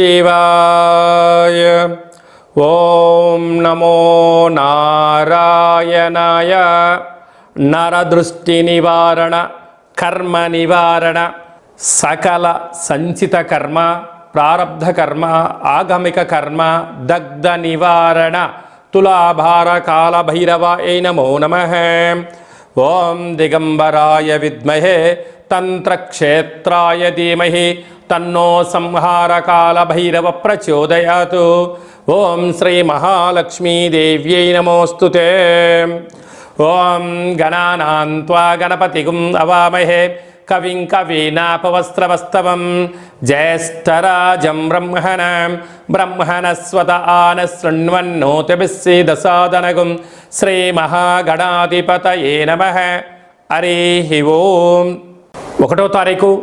శివాయ ఓం నమో నారాయణాయ నరదృష్టి నివారణ కర్మ నివారణ సకల సంచిత కర్మ ప్రారబ్ధ కర్మ ఆగమిక కర్మ దగ్ధ నివారణ తులాభార కాల భైరవ ఏ నమో నమ ఓం దిగంబరాయ విద్మహే తంత్రక్షేత్రాయ ధీమహి తన్నో సంహార కాల భైరవ ప్రచోదయాత్ ఓం శ్రీ మహాలక్ష్మీదేవ్యై నమోస్తుతే ఓం గణానాన్వా గణపతి అవామహే. కవిం కవీనాపవస్త్రవస్తవం. జ్యేష్ఠరాజం బ్రహ్మణ. బ్రహ్మణస్వత ఆన శృణ్వన్నోతిభిస్సేదసాదనగుం శ్రీమహాగణాధిపతయే నమ. హరి ఓం. ఒకటో తారీఖు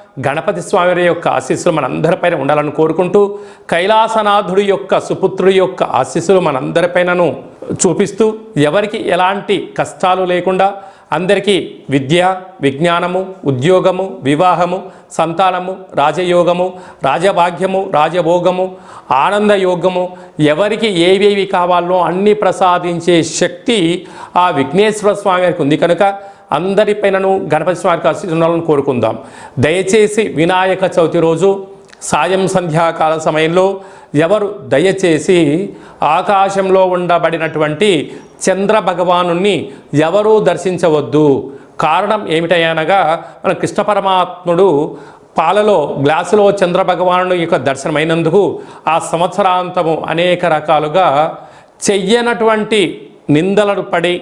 గణపతి స్వామి యొక్క ఆశీస్సులు మనందరిపైన ఉండాలని కోరుకుంటూ కైలాసనాథుడి యొక్క సుపుత్రుడి యొక్క ఆశీస్సులు మనందరిపైనను చూపిస్తూ ఎవరికి ఎలాంటి కష్టాలు లేకుండా అందరికీ విద్య విజ్ఞానము ఉద్యోగము వివాహము సంతానము రాజయోగము రాజభాగ్యము రాజభోగము ఆనందయోగము ఎవరికి ఏవేవి కావాలో అన్ని ప్రసాదించే శక్తి ఆ విఘ్నేశ్వర స్వామి వారికి ఉంది. కనుక అందరిపైనను గణపతి స్వామికి ఆశీర్వాదాలను కోరుకుందాం. దయచేసి వినాయక చవితి రోజు సాయం సంధ్యాకాల సమయంలో ఎవరు దయచేసి ఆకాశంలో ఉండబడినటువంటి చంద్ర భగవాను ఎవరూ దర్శించవద్దు. కారణం ఏమిటనగా మన కృష్ణ పరమాత్ముడు పాలలో గ్లాసులో చంద్ర భగవాను యొక్క దర్శనమైనందుకు ఆ సంవత్సరాంతము అనేక రకాలుగా చెయ్యనటువంటి నిందలను పడి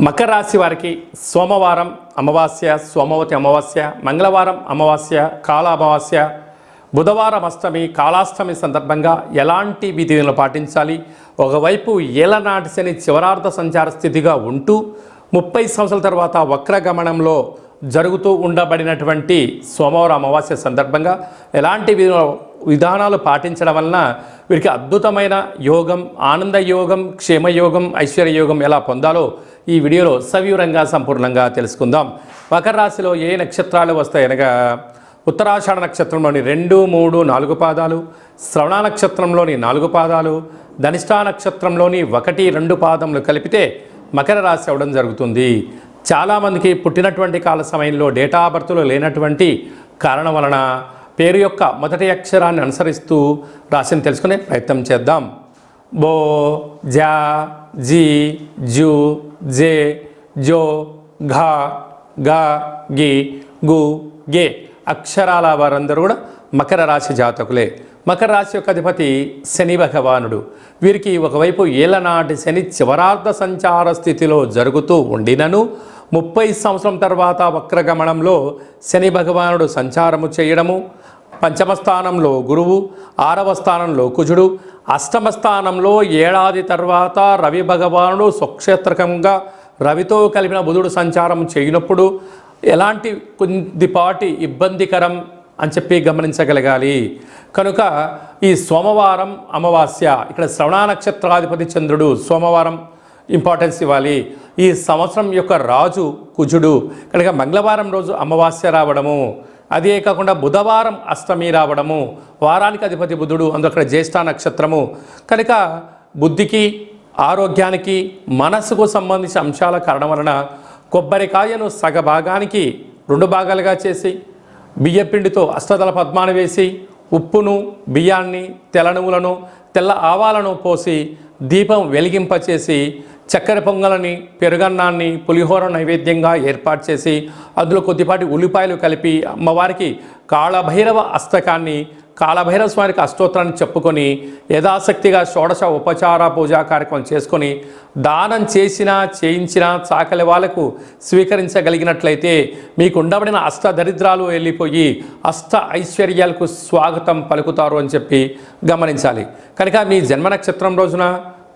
మకర రాశి వారికి సోమవారం అమావాస్య సోమవతి అమావాస్య మంగళవారం అమావాస్య కాల అమావాస్య బుధవారం అష్టమి కాళాష్టమి సందర్భంగా ఎలాంటి విధులను పాటించాలి? ఒకవైపు ఏలనాటి శని చివరార్థ సంచార స్థితిగా ఉంటూ ముప్పై సంవత్సరాల తర్వాత వక్రగమనంలో జరుగుతూ ఉండబడినటువంటి సోమవారం అమావాస్య సందర్భంగా ఎలాంటి విధానాలు పాటించడం వలన వీరికి అద్భుతమైన యోగం ఆనంద యోగం క్షేమయోగం ఐశ్వర్యయోగం ఎలా పొందాలో ఈ వీడియోలో సవివరంగా సంపూర్ణంగా తెలుసుకుందాం. మకర రాశిలో ఏ నక్షత్రాలు వస్తాయనగా ఉత్తరాషాఢ నక్షత్రంలోని రెండు మూడు నాలుగు పాదాలు శ్రవణ నక్షత్రంలోని నాలుగు పాదాలు ధనిష్టా నక్షత్రంలోని ఒకటి రెండు పాదములు కలిపితే మకర రాశి అవడం జరుగుతుంది. చాలామందికి పుట్టినటువంటి కాల సమయంలో డేటా బర్త్లో లేనటువంటి కారణం వలన పేరు యొక్క మొదటి అక్షరాన్ని అనుసరిస్తూ రాశిని తెలుసుకునే ప్రయత్నం చేద్దాం. బో జా జీ జూ జే జో ఘా గా గి గు గే అక్షరాల వారందరూ కూడా మకర రాశి జాతకులే. మకర రాశి యొక్క అధిపతి శని భగవానుడు. వీరికి ఒకవైపు ఏలనాటి శని చివరార్థ సంచార స్థితిలో జరుగుతూ ఉండినను ముప్పై సంవత్సరం తర్వాత వక్రగమనంలో శని భగవానుడు సంచారము చేయడము పంచమ స్థానంలో గురువు ఆరవ స్థానంలో కుజుడు అష్టమ స్థానంలో ఏడాది తర్వాత రవి భగవానుడు స్వక్షేత్రకంగా రవితో కలిపిన బుధుడు సంచారం చేయనప్పుడు ఎలాంటి కొద్దిపాటి ఇబ్బందికరం అని చెప్పి గమనించగలగాలి. కనుక ఈ సోమవారం అమావాస్య ఇక్కడ శ్రవణ నక్షత్రాధిపతి చంద్రుడు సోమవారం ఇంపార్టెన్స్ ఇవ్వాలి. ఈ సంవత్సరం యొక్క రాజు కుజుడు. కనుక మంగళవారం రోజు అమావాస్య రావడము అదే కాకుండా బుధవారం అష్టమి రావడము వారానికి అధిపతి బుధుడు అందులో అక్కడ జ్యేష్ఠ నక్షత్రము. కనుక బుద్ధికి ఆరోగ్యానికి మనసుకు సంబంధించిన అంశాల కారణం వలన కొబ్బరికాయను సగ భాగానికి రెండు భాగాలుగా చేసి బియ్యపిండితో అష్టదల పద్మాన వేసి ఉప్పును బియ్యాన్ని తెల్ల నువ్వులను తెల్ల ఆవాలను పోసి దీపం వెలిగింపచేసి చక్కెర పొంగలని పెరుగన్నాన్ని పులిహోర నైవేద్యంగా ఏర్పాటు చేసి అందులో కొద్దిపాటి ఉల్లిపాయలు కలిపి అమ్మవారికి కాళభైరవ అష్టకాన్ని కాళభైరవ స్వామికి అష్టోత్తరాన్ని చెప్పుకొని యథాశక్తిగా షోడశ ఉపచార పూజా కార్యక్రమం చేసుకొని దానం చేసినా చేయించినా చాకలి వాళ్ళకు స్వీకరించగలిగినట్లయితే మీకు ఉండబడిన అష్ట దరిద్రాలు వెళ్ళిపోయి అష్ట ఐశ్వర్యాలకు స్వాగతం పలుకుతారు అని చెప్పి గమనించాలి. కనుక మీ జన్మ నక్షత్రం రోజున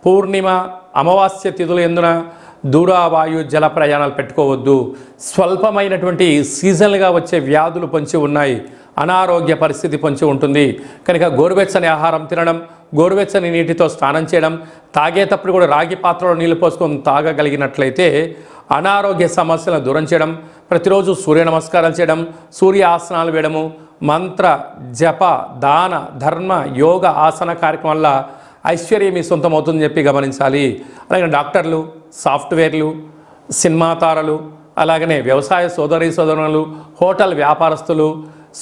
పూర్ణిమ అమావాస్య తిథులు ఎందున దూరావాయు జల ప్రయాణాలు పెట్టుకోవద్దు. స్వల్పమైనటువంటి సీజన్లుగా వచ్చే వ్యాధులు పొంచి ఉన్నాయి. అనారోగ్య పరిస్థితి పొంచి ఉంటుంది. కనుక గోరువెచ్చని ఆహారం తినడం గోరువెచ్చని నీటితో స్నానం చేయడం తాగేటప్పుడు కూడా రాగి పాత్రలో నీళ్ళు పోసుకొని తాగగలిగినట్లయితే అనారోగ్య సమస్యలను దూరం చేయడం ప్రతిరోజు సూర్య నమస్కారాలు చేయడం సూర్య ఆసనాలు వేయడము మంత్ర జప దాన ధర్మ యోగ ఆసన కార్యక్రమం వల్ల ఐశ్వర్యం మీ సొంతం అవుతుందని చెప్పి గమనించాలి. అలాగే డాక్టర్లు సాఫ్ట్వేర్లు సినిమా తారలు అలాగనే వ్యవసాయ సోదరి సోదరులు హోటల్ వ్యాపారస్తులు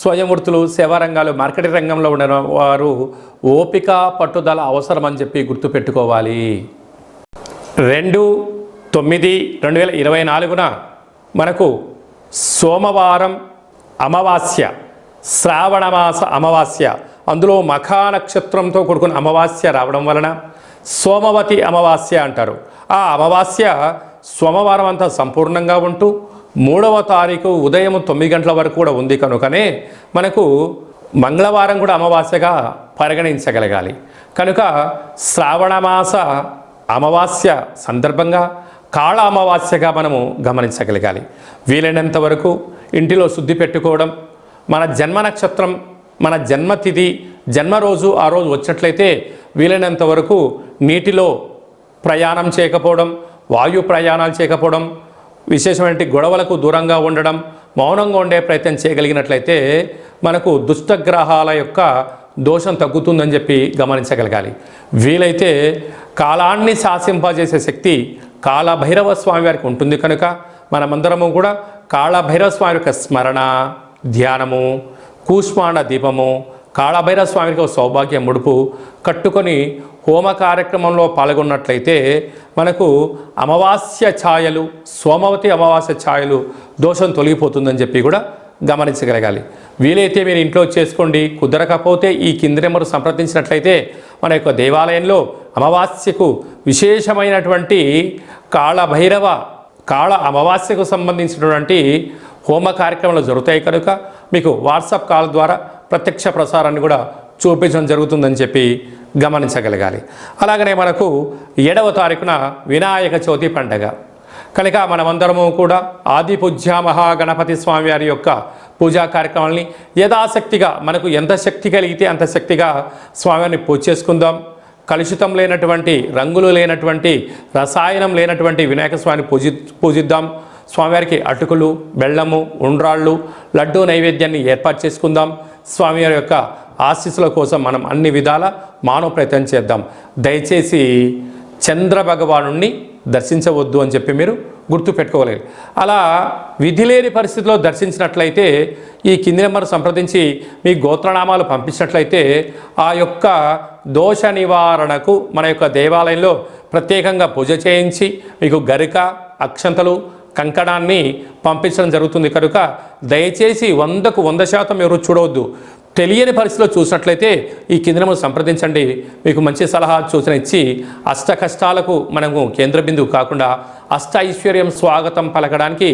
స్వయం వృత్తులు సేవా రంగాలు మార్కెటింగ్ రంగంలో ఉన్న వారు ఓపిక పట్టుదల అవసరం అని చెప్పి గుర్తుపెట్టుకోవాలి. రెండు తొమ్మిది రెండు వేల ఇరవై నాలుగున మనకు సోమవారం అమావాస్య శ్రావణమాస అమావాస్య అందులో మఖా నక్షత్రంతో కూడుకున్న అమావాస్య రావడం వలన సోమవతి అమావాస్య అంటారు. ఆ అమావాస్య సోమవారం అంతా సంపూర్ణంగా ఉంటూ మూడవ తారీఖు ఉదయం తొమ్మిది గంటల వరకు కూడా ఉంది కనుకనే మనకు మంగళవారం కూడా అమావాస్యగా పరిగణించగలగాలి. కనుక శ్రావణమాస అమావాస్య సందర్భంగా కాళ అమావాస్యగా మనము గమనించగలగాలి. వీలైనంత వరకు ఇంటిలో శుద్ధి పెట్టుకోవడం మన జన్మ నక్షత్రం మన జన్మతిథి జన్మ రోజు ఆ రోజు వచ్చినట్లయితే వీలైనంత వరకు నీటిలో ప్రయాణం చేయకపోవడం వాయు ప్రయాణాలు చేయకపోవడం విశేషమైన గొడవలకు దూరంగా ఉండడం మౌనంగా ఉండే ప్రయత్నం చేయగలిగినట్లయితే మనకు దుష్టగ్రహాల యొక్క దోషం తగ్గుతుందని చెప్పి గమనించగలగాలి. వీలైతే కాలాన్ని శాసింపజేసే శక్తి కాళభైరవ స్వామి వారికి ఉంటుంది కనుక మనమందరము కూడా కాళభైరవ స్వామి యొక్క స్మరణ ధ్యానము కూష్మాండ దీపము కాళభైరవ స్వామికి ఒక సౌభాగ్య ముడుపు కట్టుకొని హోమ కార్యక్రమంలో పాల్గొన్నట్లయితే మనకు అమావాస్య ఛాయలు సోమవతి అమావాస్య ఛాయలు దోషం తొలగిపోతుందని చెప్పి కూడా గమనించగలగాలి. వీలైతే మీరు ఇంట్లో చేసుకోండి. కుదరకపోతే ఈ కింది నెంబరు సంప్రదించినట్లయితే మన యొక్క దేవాలయంలో అమావాస్యకు విశేషమైనటువంటి కాళభైరవ కాళ అమావాస్యకు సంబంధించినటువంటి హోమ కార్యక్రమాలు జరుగుతాయి కనుక మీకు వాట్సాప్ కాల్ ద్వారా ప్రత్యక్ష ప్రసారాన్ని కూడా చూపించడం జరుగుతుందని చెప్పి గమనించగలగాలి. అలాగనే మనకు ఏడవ తారీఖున వినాయక చవితి పండగ. కనుక మనమందరము కూడా ఆది పూజ్య మహాగణపతి స్వామి వారి యొక్క పూజా కార్యక్రమాలని యథాశక్తిగా మనకు ఎంత శక్తి కలిగితే అంత శక్తిగా స్వామివారిని పూజ చేసుకుందాం. కలుషితం లేనటువంటి రంగులు లేనటువంటి రసాయనం లేనటువంటి వినాయక స్వామిని పూజి పూజిద్దాం. స్వామివారికి అటుకులు బెల్లము ఉండ్రాళ్ళు లడ్డూ నైవేద్యాన్ని ఏర్పాటు చేసుకుందాం. స్వామివారి యొక్క ఆశీస్సుల కోసం మనం అన్ని విధాల మానవ ప్రయత్నం చేద్దాం. దయచేసి చంద్ర భగవాను దర్శించవద్దు అని చెప్పి మీరు గుర్తుపెట్టుకోగలిగారు. అలా విధి లేని పరిస్థితిలో దర్శించినట్లయితే ఈ కింది నెంబర్ సంప్రదించి మీ గోత్రనామాలు పంపించినట్లయితే ఆ యొక్క దోష నివారణకు మన యొక్క దేవాలయంలో ప్రత్యేకంగా పూజ చేయించి మీకు గరిక అక్షంతలు కంకణాన్ని పంపించడం జరుగుతుంది. కనుక దయచేసి వందకు వంద శాతం ఎవరు చూడవద్దు. తెలియని పరిస్థితిలో చూసినట్లయితే ఈ కేంద్రము సంప్రదించండి. మీకు మంచి సలహా సూచన ఇచ్చి అష్ట కష్టాలకు మనము కేంద్ర బిందువు కాకుండా అష్ట ఐశ్వర్యం స్వాగతం పలకడానికి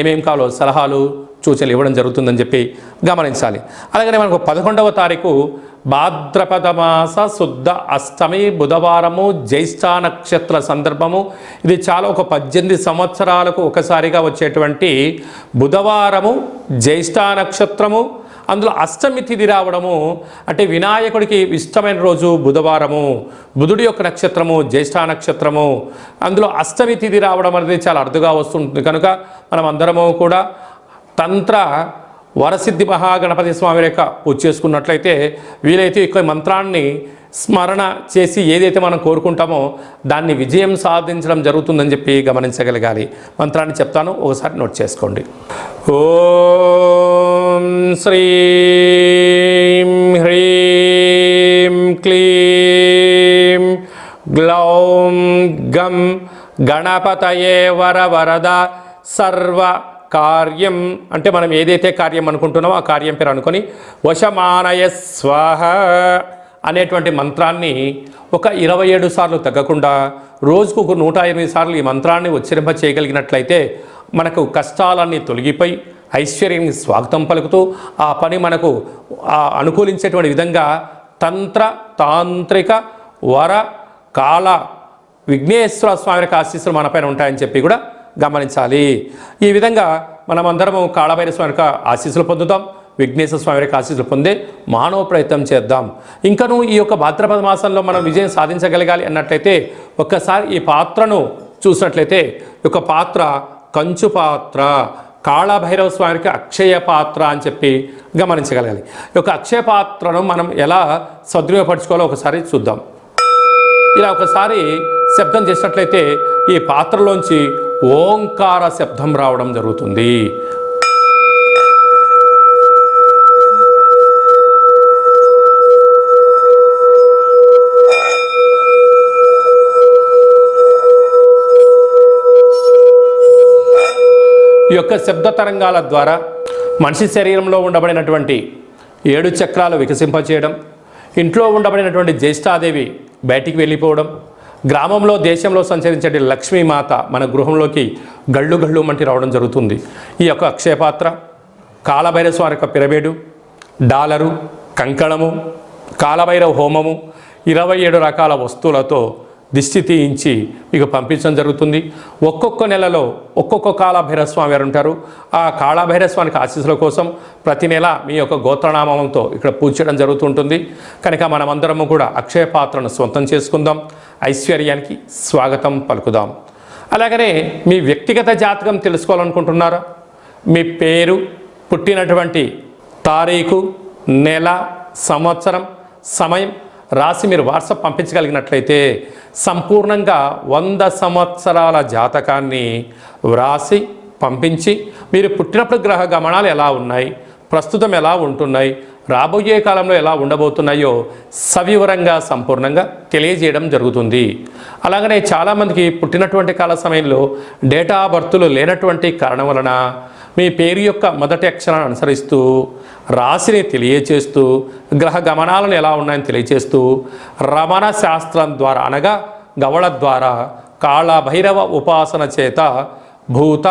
ఏమేం కావాలో సలహాలు సూచనలు ఇవ్వడం జరుగుతుందని చెప్పి గమనించాలి. అలాగనే మనకు పదకొండవ తారీఖు భాద్రపద మాస శుద్ధ అష్టమి బుధవారము జ్యేష్ఠ నక్షత్ర సందర్భము. ఇది చాలా ఒక పద్దెనిమిది సంవత్సరాలకు ఒకసారిగా వచ్చేటువంటి బుధవారము జ్యేష్ఠ నక్షత్రము అందులో అష్టమి తిథి రావడము అంటే వినాయకుడికి ఇష్టమైన రోజు బుధవారము. బుధుడి యొక్క నక్షత్రము జ్యేష్ఠ నక్షత్రము. అందులో అష్టమి తిథి రావడం అనేది చాలా అరుదుగా వస్తుంటుంది. కనుక మనం అందరము కూడా తంత్ర వరసిద్ధి మహాగణపతి స్వామి యొక్క పూజ చేసుకున్నట్లయితే వీలైతే ఈ మంత్రాన్ని స్మరణ చేసి ఏదైతే మనం కోరుకుంటామో దాన్ని విజయం సాధించడం జరుగుతుందని చెప్పి గమనించగలగాలి. మంత్రాన్ని చెప్తాను ఒకసారి నోట్ చేసుకోండి. ఓం శ్రీం హ్రీం క్లీం గ్లౌం గం గణపతయే వర వరద సర్వ కార్యం అంటే మనం ఏదైతే కార్యం అనుకుంటున్నామో ఆ కార్యం పేరు అనుకొని వశమానయ స్వాహ అనేటువంటి మంత్రాన్ని ఒక ఇరవై ఏడు సార్లు తగ్గకుండా రోజుకు ఒక నూట ఎనిమిది సార్లు ఈ మంత్రాన్ని ఉచ్చరింప చేయగలిగినట్లయితే మనకు కష్టాలన్నీ తొలగిపోయి ఐశ్వర్యానికి స్వాగతం పలుకుతూ ఆ పని మనకు అనుకూలించేటువంటి విధంగా తంత్ర తాంత్రిక వర కాల విఘ్నేశ్వర స్వామి యొక్క ఆశీస్సులు మనపైన ఉంటాయని చెప్పి కూడా గమనించాలి. ఈ విధంగా మనమందరము కాళభైర స్వామి యొక్క ఆశీస్సులు పొందుతాం. విఘ్నేశ్వర స్వామి యొక్క ఆశీస్సులు పొందే మానవ ప్రయత్నం చేద్దాం. ఇంకను ఈ యొక్క భాద్రపద మాసంలో మనం విజయం సాధించగలగాలి అన్నట్లయితే ఒక్కసారి ఈ పాత్రను చూసినట్లయితే ఈ యొక్క పాత్ర కంచు పాత్ర కాళభైరవ స్వామికి అక్షయ పాత్ర అని చెప్పి గమనించగలగాలి. ఈ యొక్క అక్షయ పాత్రను మనం ఎలా సద్వినియోగపరచుకోవాలో ఒకసారి చూద్దాం. ఇలా ఒకసారి శబ్దం చేసినట్లయితే ఈ పాత్రలోంచి ఓంకార శబ్దం రావడం జరుగుతుంది. ఈ యొక్క శబ్ద తరంగాల ద్వారా మనిషి శరీరంలో ఉండబడినటువంటి ఏడు చక్రాలు వికసింపచేయడం ఇంట్లో ఉండబడినటువంటి జ్యేష్ఠాదేవి బయటికి వెళ్ళిపోవడం గ్రామంలో దేశంలో సంచరించే లక్ష్మీమాత మన గృహంలోకి గళ్ళు గళ్ళు మంటి రావడం జరుగుతుంది. ఈ యొక్క అక్షయపాత్ర కాలభైరస్వారి యొక్క పిరబేడు డాలరు కంకణము కాలభైరవ హోమము ఇరవై ఏడు రకాల వస్తువులతో దిష్టి తీయించి మీకు పంపించడం జరుగుతుంది. ఒక్కొక్క నెలలో ఒక్కొక్క కాళభైరస్వామి వారు ఉంటారు. ఆ కాళభైరస్వామికి ఆశీస్సుల కోసం ప్రతి నెల మీ యొక్క గోత్రనామంతో ఇక్కడ పూజ చేయడం జరుగుతుంటుంది. కనుక మనమందరము కూడా అక్షయ పాత్రను సొంతం చేసుకుందాం. ఐశ్వర్యానికి స్వాగతం పలుకుదాం. అలాగనే మీ వ్యక్తిగత జాతకం తెలుసుకోవాలనుకుంటున్నారా? మీ పేరు పుట్టినటువంటి తారీఖు నెల సంవత్సరం సమయం రాసి మీరు వాట్సాప్ పంపించగలిగినట్లయితే సంపూర్ణంగా వంద సంవత్సరాల జాతకాన్ని వ్రాసి పంపించి మీరు పుట్టినప్పుడు గ్రహ గమనాలు ఎలా ఉన్నాయి ప్రస్తుతం ఎలా ఉంటున్నాయి రాబోయే కాలంలో ఎలా ఉండబోతున్నాయో సవివరంగా సంపూర్ణంగా తెలియజేయడం జరుగుతుంది. అలాగనే చాలామందికి పుట్టినటువంటి కాల సమయంలో డేటా బర్తులు లేనటువంటి కారణం వలన మీ పేరు యొక్క మొదటి అక్షరాన్ని అనుసరిస్తూ రాశిని తెలియచేస్తూ గ్రహ గమనాలను ఎలా ఉన్నాయని తెలియచేస్తూ రమణ శాస్త్రం ద్వారా అనగా గవళ ద్వారా కాళభైరవ ఉపాసన చేత భూత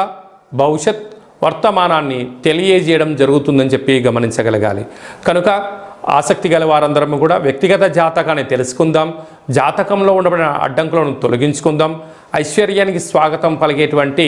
భవిష్యత్ వర్తమానాన్ని తెలియజేయడం జరుగుతుందని చెప్పి గమనించగలగాలి. కనుక ఆసక్తి గల వారందరం కూడా వ్యక్తిగత జాతకాన్ని తెలుసుకుందాం జాతకంలో ఉండబడిన అడ్డంకులను తొలగించుకుందాం ఐశ్వర్యానికి స్వాగతం పలిగేటువంటి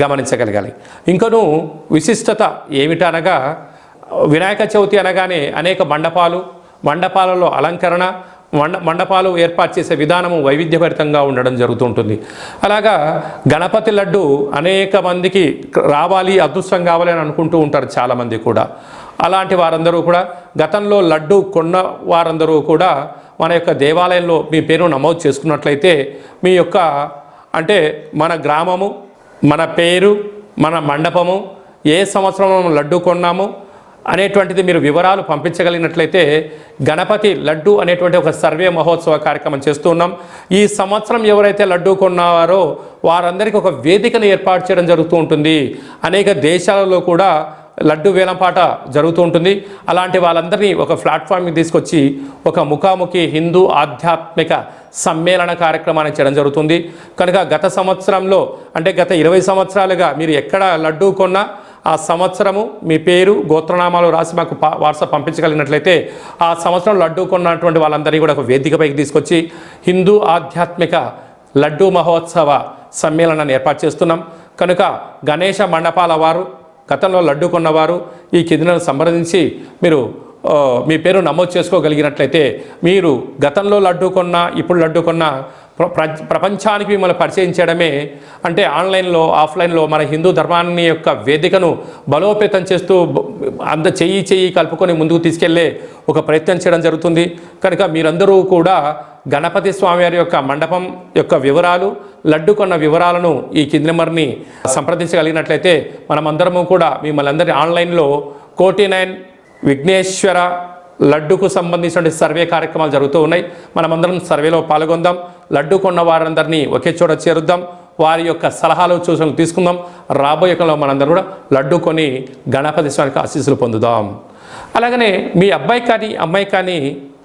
గమనించగలగాలి. ఇంకను విశిష్టత ఏమిటనగా వినాయక చవితి అనగానే అనేక మండపాలు మండపాలలో అలంకరణ మండ మండపాలు ఏర్పాటు చేసే విధానము వైవిధ్యభరితంగా ఉండడం జరుగుతుంటుంది. అలాగా గణపతి లడ్డు అనేక మందికి రావాలి అదృష్టం కావాలి అని అనుకుంటూ ఉంటారు చాలామంది కూడా. అలాంటి వారందరూ కూడా గతంలో లడ్డు కొన్న వారందరూ కూడా మన యొక్క దేవాలయంలో మీ పేరు నమోదు చేసుకున్నట్లయితే మీ యొక్క అంటే మన గ్రామము మన పేరు మన మండపము ఏ సంవత్సరం మనం లడ్డు కొన్నాము అనేటువంటిది మీరు వివరాలు పంపించగలిగినట్లయితే గణపతి లడ్డు అనేటువంటి ఒక సర్వే మహోత్సవ కార్యక్రమం చేస్తూ ఉన్నాం. ఈ సంవత్సరం ఎవరైతే లడ్డు కొన్నారో వారందరికీ ఒక వేదికను ఏర్పాటు చేయడం జరుగుతూ ఉంటుంది. అనేక దేశాలలో కూడా లడ్డు వేలంపాట జరుగుతూ ఉంటుంది. అలాంటి వాళ్ళందరినీ ఒక ప్లాట్ఫామ్కి తీసుకొచ్చి ఒక ముఖాముఖి హిందూ ఆధ్యాత్మిక సమ్మేళన కార్యక్రమాన్ని చేయడం జరుగుతుంది. కనుక గత సంవత్సరంలో అంటే గత ఇరవై సంవత్సరాలుగా మీరు ఎక్కడ లడ్డు కొన్నా ఆ సంవత్సరము మీ పేరు గోత్రనామాలు రాసి మాకు పా- వాట్సాప్ పంపించగలిగినట్లయితే ఆ సంవత్సరం లడ్డు కొన్నటువంటి వాళ్ళందరినీ కూడా ఒక వేదికపైకి తీసుకొచ్చి హిందూ ఆధ్యాత్మిక లడ్డు మహోత్సవ సమ్మేళనాన్ని ఏర్పాటు చేస్తున్నాం. కనుక గణేష మండపాల వారు గతంలో లడ్డు కొన్నవారు ఈ కిందను సంప్రదించి మీరు మీ పేరు నమోదు చేసుకోగలిగినట్లయితే మీరు గతంలో లడ్డు కొన్నా ఇప్పుడు లడ్డు కొన్నా ప్ర- ప్రపంచానికి మిమ్మల్ని పరిచయం చేయడమే అంటే ఆన్లైన్లో ఆఫ్లైన్లో మన హిందూ ధర్మాన్ని యొక్క వేదికను బలోపేతం చేస్తూ అంత చెయ్యి చెయ్యి కలుపుకొని ముందుకు తీసుకెళ్ళే ఒక ప్రయత్నం చేయడం జరుగుతుంది. కనుక మీరందరూ కూడా గణపతి స్వామివారి యొక్క మండపం యొక్క వివరాలు లడ్డు కొన్న వివరాలను ఈ కింది నెంబర్ని సంప్రదించగలిగినట్లయితే మనమందరము కూడా మిమ్మల్ని అందరి ఆన్లైన్లో కోటి నైన్ విఘ్నేశ్వర లడ్డుకు సంబంధించిన సర్వే కార్యక్రమాలు జరుగుతూ ఉన్నాయి. మనమందరం సర్వేలో పాల్గొందాం. లడ్డు కొన్న వారందరినీ ఒకే చోట చేరుద్దాం. వారి యొక్క సలహాలు సూచనలు తీసుకుందాం. రాబోయే కాలంలో మనందరం కూడా లడ్డు కొని గణపతి స్వామికి ఆశీస్సులు పొందుదాం. అలాగనే మీ అబ్బాయి కానీ అమ్మాయి కానీ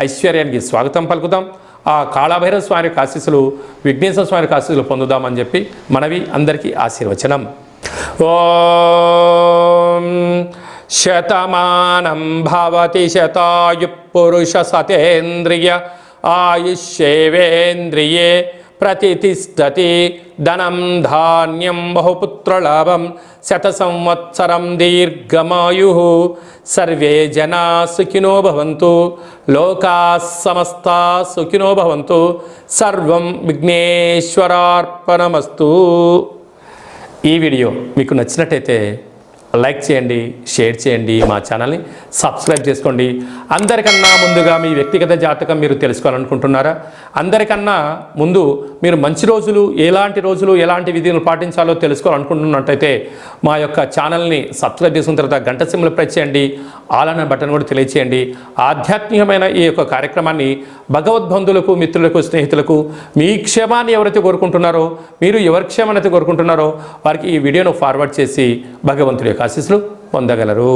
ఐశ్వర్యానికి స్వాగతం పలుకుదాం. ఆ కాళభైరవ స్వామి యొక్క ఆశీస్సులు విఘ్నేశ్వర స్వామి యొక్క ఆశీస్సులు పొందుదామని చెప్పి మనవి అందరికీ ఆశీర్వచనం. ఓం శతమానం భవతి శతాయు పురుష సతేంద్రియ ఆయుష్యేవేంద్రియే ప్రతిష్టతి ధనం ధాన్యం బహుపుత్రలాభం శత సంవత్సరం దీర్ఘమాయు. సర్వే జనా సుఖినో భవంతు లోకా సమస్త సుఖినో భవంతు సర్వం విఘ్నేశ్వరార్పణమస్తు. ఈ వీడియో మీకు నచ్చినట్టయితే లైక్ చేయండి షేర్ చేయండి మా ఛానల్ని సబ్స్క్రైబ్ చేసుకోండి. అందరికన్నా ముందుగా మీ వ్యక్తిగత జాతకం మీరు తెలుసుకోవాలనుకుంటున్నారా? అందరికన్నా ముందు మీరు మంచి రోజులు ఎలాంటి రోజులు ఎలాంటి విధులు పాటించాలో తెలుసుకోవాలనుకుంటున్నట్టయితే మా యొక్క ఛానల్ని సబ్స్క్రైబ్ చేసుకున్న తర్వాత గంట సిమ్లు ప్రెస్ చేయండి ఆలన బటన్ కూడా తెలియచేయండి. ఆధ్యాత్మికమైన ఈ యొక్క కార్యక్రమాన్ని భగవద్బంధులకు మిత్రులకు స్నేహితులకు మీ క్షేమాన్ని ఎవరైతే కోరుకుంటున్నారో మీరు ఎవరి క్షేమాన్ని అయితే కోరుకుంటున్నారో వారికి ఈ వీడియోను ఫార్వర్డ్ చేసి భగవంతుడి యొక్క ఆశీస్సులు పొందగలరు.